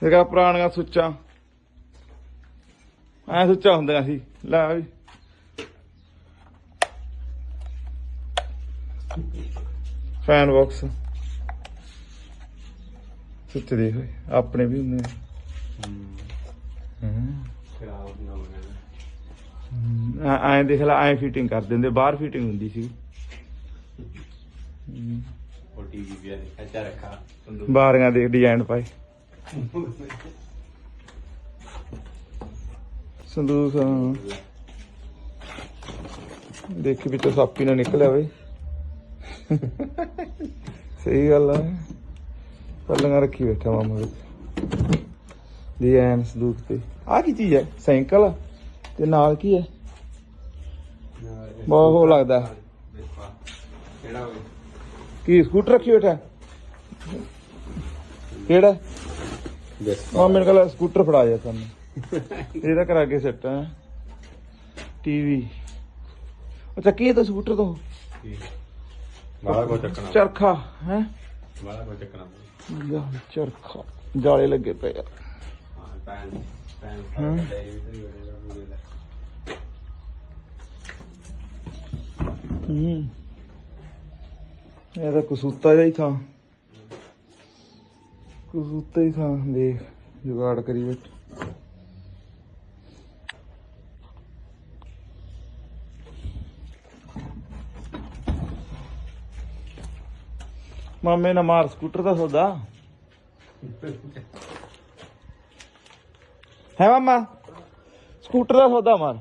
ਤੂੰ ਤਾਂ ਪੁਰਾਣੀਆਂ ਸੁੱਚਾਂ। ਐ ਸੁੱਚਾਂ ਹੁੰਦੀਆਂ ਸੀ। ਲੈ ਵੀ। ਫੈਨ ਬਾਕਸ ਸੁੱਚ ਦੇਖ ਓਏ, ਆਪਣੇ ਵੀ ਹੁੰਦੇ ਨੇ। ਐ ਐਂ ਦੇਖ ਲੈ ਐਂ ਫਿਟਿੰਗ ਕਰ ਦਿੰਦੇ ਬਾਹਰ ਫਿਟਿੰਗ ਹੁੰਦੀ ਸੀ। ਉਹ ਟੀਵੀ ਵੀ ਆ ਅੱਛਾ ਰੱਖਾ। ਸੰਦੂਕ ਬਾਰੀਆਂ ਦੇਖ ਡਿਜ਼ਾਈਨ ਪਾਏ ਸੰਦੂਕ ਹਾਂ। ਦੇਖੀ ਵਿੱਚੋਂ ਸੱਪ ਹੀ ਨਾ ਨਿਕਲਿਆ ਓਏ ਸਹੀ ਗੱਲ ਆ। ਪੱਲੀਆਂ ਰੱਖੀ ਬੈਠਾ ਮਾਮਾ ਵਿੱਚ ਡਿਜ਼ਾਈਨ ਸੰਦੂਕ ਤੇ। ਆ ਕੀ ਚੀਜ਼ ਹੈ ਸਾਈਕਲ? ਤੇ ਨਾਲ ਕੀ ਹੈ ਬਹੁਤ ਉਹ ਲੱਗਦਾ। ਕਿਹੜਾ ਹੋਵੇ? ਕੀ ਸਕੂਟਰ ਰੱਖੀ ਬੈਠਾ? ਕਿਹੜਾ? ਮਾਮੇ ਨੇ ਕਹਿੰਦਾ ਸਕੂਟਰ ਫੜਾ ਜਾ ਸਾਨੂੰ। ਇਹਦਾ ਕਰਾ ਕੇ ਸੈੱਟ ਹੈ ਟੀਵੀ। ਉਹ ਚੱਕੀ ਤਾਂ ਸਕੂਟਰ ਤੋਂ? ਬਾਲਾ ਕੋ ਚੱਕਣਾ ਚਰਖਾ ਹੈ? ਬਾਲਾ ਕੋ ਚੱਕਣਾ ਚਰਖਾ ਜਾਲੇ ਲੱਗੇ ਪਏ ਆ। ਹਾਂ ਪੈਨ ਪੈਨ ਹਾਂ। ਲੈ ਵੀ ਪੂਰੇ ਲੈ ਹੂੰ। ਇਹ ਤਾਂ ਕਸੂਤਾ ਜਿਹਾ ਹੀ ਥਾ। ਕਸੂਤਾ ਹੀ ਥਾ ਦੇਖ ਜੁਗਾੜ ਕਰੀ ਬੈਠ। ਮਾਮੇ ਨਾ ਮਾਰ ਸਕੂਟਰ ਦਾ ਸੌਦਾ। ਹੈ ਮਾਮਾ ਸਕੂਟਰ ਦਾ ਸੌਦਾ ਮਾਰ।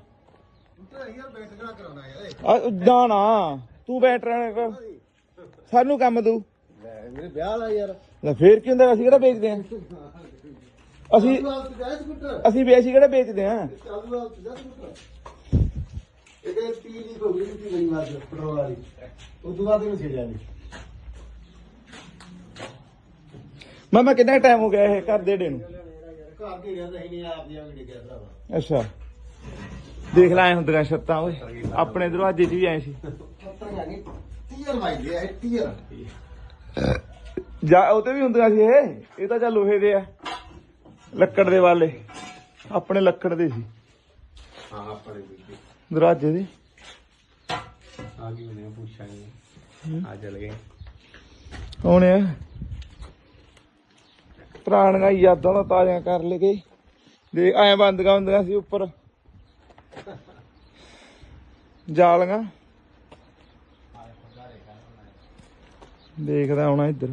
ਆ, ਨਾ ਨਾ ਤੂੰ ਬੈਟਰ ਸਾਨੂੰ ਕੰਮ ਦੂ ਮੇਰੇ ਵਿਆਹ ਵਾਲਾ ਯਾਰ। ਲੈ ਫੇਰ ਕੀ ਹੁੰਦਾ ਅਸੀਂ ਕਿਹੜਾ ਵੇਚਦੇ ਆ ਅਸੀਂ ਅਸੀਂ ਵੀ ਅਸੀਂ ਕਿਹੜਾ ਵੇਚਦੇ ਆ ਚਾਲੂ ਹਾਲ ਤੇ ਜਾ ਸਕੂਟਰ। ਇਹ ਕਹਿੰਦੇ ਪੀ ਦੀ ਕੋ ਵੀ ਪੀ ਬਣੀ ਮਾਰ ਪੈਟਰੋਲ ਵਾਲੀ। ਉਹ ਤੋਂ ਬਾਅਦ ਇਹਨੂੰ ਛੇੜਿਆ ਨਹੀਂ ਮਾਮਾ ਕਿੰਨਾ ਟਾਈਮ ਹੋ ਗਿਆ ਇਹ ਘਰ ਦੇ ਡੇ ਨੂੰ? ਘਰ ਦੇ ਰਿਹਾ ਤਾਂ ਹੀ ਨਹੀਂ ਆਪ ਦੀ ਆ ਕੇ ਡਿੱਗਿਆ ਭਰਾਵਾ। ਅੱਛਾ। ਦੇਖ ਲੈ ਐ ਹੁੰਦੀਆਂ ਛੱਤਾਂ ਓਏ। ਆਪਣੇ ਦਰਵਾਜ਼ੇ 'ਚ ਵੀ ਐ ਸੀ। ਟੀਅਰ ਮਾਈਦੇ ਆ ਟੀਅਰ ਜਾ ਉਹ ਤੇ ਵੀ ਹੁੰਦੀਆਂ ਸੀ ਇਹ। ਇਹ ਤਾਂ ਚੱਲ ਲੋਹੇ ਦੇ ਆ। ਲੱਕੜ ਦੇ ਵਾਲੇ। ਆਪਣੇ ਲੱਕੜ ਦੇ ਸੀ। ਹਾਂ ਆਪਣੇ ਵੀ ਦਰਵਾਜ਼ੇ ਦੇ। ਆ ਗਈ ਉਹਨੇ ਪੁੱਛਾਂਗੇ ਆ ਚਲ ਗਏ। ਕੌਣ ਆ? ਪੁਰਾਣੀਆਂ ਯਾਦਾਂ ਤਾਂ ਤਾਜ਼ੀਆਂ ਕਰ ਲਗੇ ਦੇਖ ਐ ਬੰਦਗਾ ਹੁੰਦੀਆਂ ਸੀ ਉੱਪਰ। ਜਾਲੀਆਂ। ਦੇਖਦਾ ਆਉਣਾ ਇੱਧਰ।